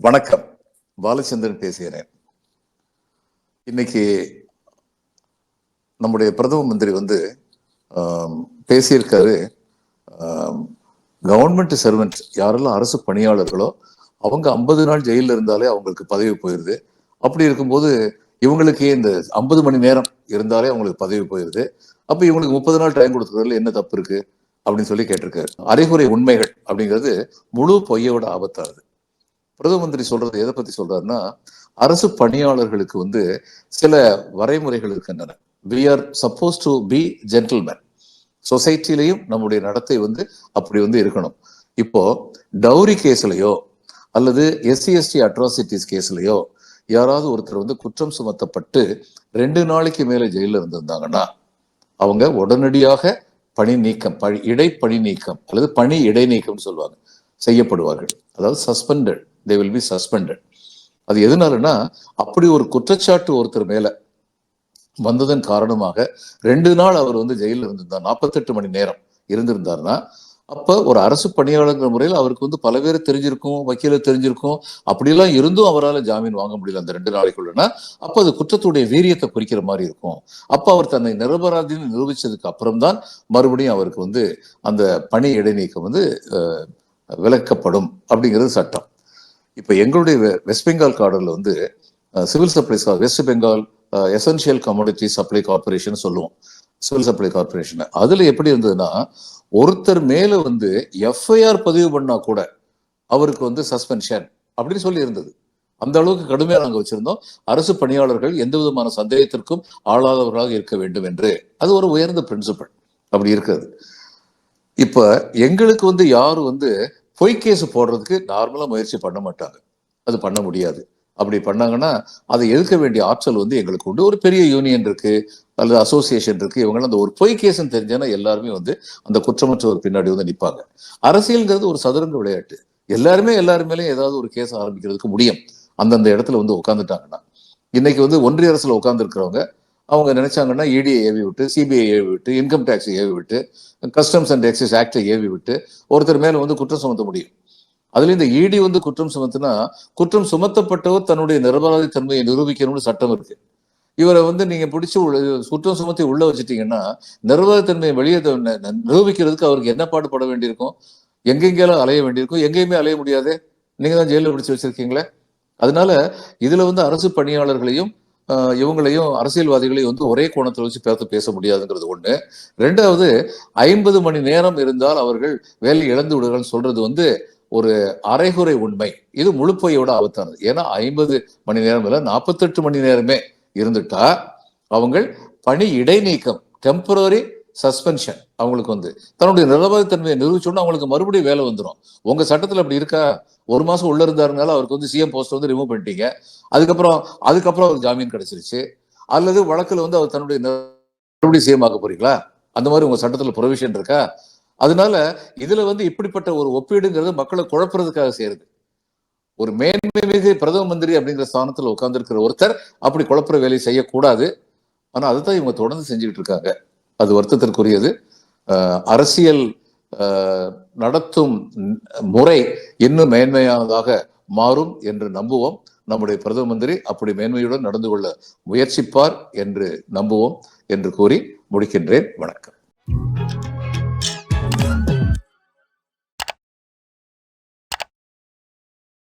வணக்கம். பாலச்சந்திரன் பேசுகிறேன். இன்னைக்கு நம்முடைய பிரதம மந்திரி வந்து பேசியிருக்காரு கவர்மெண்ட் சர்வெண்ட் யாரெல்லாம் அரசு பணியாளர்களோ அவங்க ஐம்பது நாள் ஜெயிலில் இருந்தாலே அவங்களுக்கு பதவி போயிடுது அப்படி இருக்கும்போது இவங்களுக்கு இந்த ஐம்பது மணி நேரம் இருந்தாலே அவங்களுக்கு பதவி போயிடுது அப்போ இவங்களுக்கு முப்பது நாள் டைம் கொடுக்கறதுல என்ன தப்பு இருக்கு? அப்படின்னு சொல்லி கேட்டிருக்காரு. அறிகுறை உண்மைகள் அப்படிங்கிறது முழு பொய்யோட ஆபத்தானது. பிரதம மந்திரி சொல்றது எதை பத்தி சொல்றாருன்னா அரசு பணியாளர்களுக்கு வந்து சில வரைமுறைகள் இருக்கின்றன. We are suppose to be gentleman சொசைட்டிலையும் நம்முடைய நடத்தை வந்து அப்படி வந்து இருக்கணும். இப்போ டவுரி கேஸ்லயோ அல்லது எஸ்சி எஸ்டி அட்ராசிட்டிஸ் கேஸ்லயோ யாராவது ஒருத்தர் வந்து குற்றம் சுமத்தப்பட்டு ரெண்டு நாளைக்கு மேல ஜெயில இருந்திருந்தாங்கன்னா அவங்க உடனடியாக பணி நீக்கம் பணி இடை பணி நீக்கம் அல்லது பணி இடைநீக்கம்னு சொல்லுவாங்க செய்யப்படுவார்கள். அதாவது suspended they will be suspended அது எதனாலனா அப்படி ஒரு குற்றச்சாட்டு ஒருத்தர் மேல வந்ததன் காரணமாக ரெண்டு நாள் அவர் வந்து ஜெயிலில் இருந்திருந்தார். நாற்பத்தெட்டு மணி நேரம் இருந்திருந்தாருன்னா அப்போ ஒரு அரசு பணியாளர்கள் முறையில் அவருக்கு வந்து பல பேர் தெரிஞ்சிருக்கும் வக்கீல தெரிஞ்சிருக்கும். அப்படிலாம் இருந்தும் அவரால் ஜாமீன் வாங்க முடியல அந்த ரெண்டு நாளைக்குள்ளனா அப்போ அது குற்றத்துடைய வீரியத்தை குறிக்கிற மாதிரி இருக்கும். அப்போ அவர் தன்னை நிரபராதின்னு நிரூபிச்சதுக்கு அப்புறம்தான் மறுபடியும் அவருக்கு வந்து அந்த பணி இடைநீக்கம் வந்து விளக்கப்படும் விலக்கப்படும் அப்படிங்கிறது சட்டம். இப்போ எங்களுடைய வெஸ்ட் பெங்கால் கார்டரில் வந்து civil supplies west Bengal essential commodity supply corporation சொல்லுவோம். சிவில் சப்ளை கார்பரேஷன் அதில் எப்படி இருந்ததுன்னா ஒருத்தர் மேலே வந்து எஃப்ஐஆர் பதிவு பண்ணால் கூட அவருக்கு வந்து சஸ்பென்ஷன் அப்படின்னு சொல்லி இருந்தது. அந்த அளவுக்கு கடுமையாக நாங்கள் வச்சிருந்தோம். அரசு பணியாளர்கள் எந்த விதமான சந்தேகத்திற்கும் ஆளாதவர்களாக இருக்க வேண்டும் என்று. அது ஒரு உயர்ந்த பிரின்சிபல் அப்படி இருக்கிறது. இப்போ எங்களுக்கு வந்து யாரும் வந்து பொய் கேஸ் போடுறதுக்கு நார்மலாக முயற்சி பண்ண மாட்டாங்க. அது பண்ண முடியாது. அப்படி பண்ணாங்கன்னா அதை எதிர்க்க வேண்டிய ஆற்றல் வந்து எங்களுக்கு உண்டு. ஒரு பெரிய யூனியன் இருக்கு அல்லது அசோசியேஷன் இருக்கு இவங்களாம் அந்த ஒரு பொய் கேஸ்ன்னு தெரிஞ்சேன்னா எல்லாருமே வந்து அந்த குற்றமற்றவர் பின்னாடி வந்து நிற்பாங்க அரசியல்ங்கிறது ஒரு சதுரங்க விளையாட்டு. எல்லாருமே எல்லாருமேலே ஏதாவது ஒரு கேஸ் ஆரம்பிக்கிறதுக்கு முடியும். அந்தந்த இடத்துல வந்து உட்காந்துட்டாங்கன்னா இன்னைக்கு வந்து ஒன்றிய அரசுல உட்காந்துருக்கிறவங்க அவங்க நினைச்சாங்கன்னா இடியை ஏவி விட்டு சிபிஐ ஏவி விட்டு இன்கம் டேக்ஸ் ஏவி விட்டு கஸ்டம்ஸ் அண்ட் எக்ஸைஸ் ஆக்டை ஏவி விட்டு ஒருத்தர் மேலே வந்து குற்றம் சுமத்த முடியும். அதுல இந்த இடி வந்து குற்றம் சுமத்துனா குற்றம் சுமத்தப்பட்டவர் தன்னுடைய நிரபராதி தன்மையை நிரூபிக்கணும்னு சட்டம் இருக்கு. இவரை வந்து நீங்க பிடிச்சி குற்றம் சுமத்தி உள்ள வச்சுட்டீங்கன்னா நிரபராதி தன்மையை வெளியே நிரூபிக்கிறதுக்கு அவருக்கு என்ன பாடுபட வேண்டியிருக்கும்? எங்கெங்கெல்லாம் அலைய வேண்டியிருக்கும்? எங்கேயுமே அலைய முடியாது. நீங்க தான் ஜெயிலில் பிடிச்சி வச்சிருக்கீங்களே. அதனால இதுல வந்து அரசு பணியாளர்களையும் இவங்களையும் அரசியல்வாதிகளையும் வந்து ஒரே கோணத்தில் வச்சு பேச பேச முடியாதுங்கிறது ஒண்ணு. ரெண்டாவது ஐம்பது மணி நேரம் இருந்தால் அவர்கள் வேலை இழந்து விடுகள் சொல்றது வந்து ஒரு அரைகுறை உண்மை. இது முழுப்பையோட ஆபத்தானது. ஏன்னா ஐம்பது மணி நேரம் இல்லை நாற்பத்தெட்டு மணி நேரமே இருந்துட்டா அவங்க பணி இடைநீக்கம் டெம்பரரி சஸ்பென்ஷன் அவங்களுக்கு வந்து. தன்னுடைய நிலவரத்தன்மையை நிரூபிச்சோன்னா அவங்களுக்கு மறுபடியும் வேலை வந்துடும் உங்க சட்டத்துல அப்படி இருக்கா? ஒரு மாசம் உள்ள இருந்தாருனால அவருக்கு வந்து சிஎம் போஸ்ட் வந்து ரிமூவ் பண்ணிட்டீங்க. அதுக்கப்புறம் அதுக்கப்புறம் அவருக்கு ஜாமீன் கிடைச்சிருச்சு. அல்லது வழக்கில் வந்து அவர் தன்னுடைய மறுபடியும் சிஎம் ஆக்க போறீங்களா? அந்த மாதிரி உங்க சட்டத்துல ப்ரொவிஷன் இருக்கா? அதனால இதுல வந்து இப்படிப்பட்ட ஒரு ஒப்பீடுங்கிறது மக்களை குழப்புறதுக்காக செய்யறது. ஒரு மேன்மை மிகு பிரதம மந்திரி அப்படிங்கிற ஸ்தானத்தில் உட்கார்ந்துருக்கிற ஒருத்தர் அப்படி குழப்புற வேலையை செய்யக்கூடாது. ஆனால் அதை தான் இவங்க தொடர்ந்து செஞ்சுக்கிட்டு இருக்காங்க. அது வருத்தத்திற்குரியது. அரசியல் நடத்தும் முறை இன்னும் மேன்மையானதாக மாறும் என்று நம்புவோம். நம்முடைய பிரதம மந்திரி அப்படி மேன்மையுடன் நடந்து கொள்ள முயற்சிப்பார் என்று நம்புவோம் என்று கூறி முடிக்கின்றேன். வணக்கம்.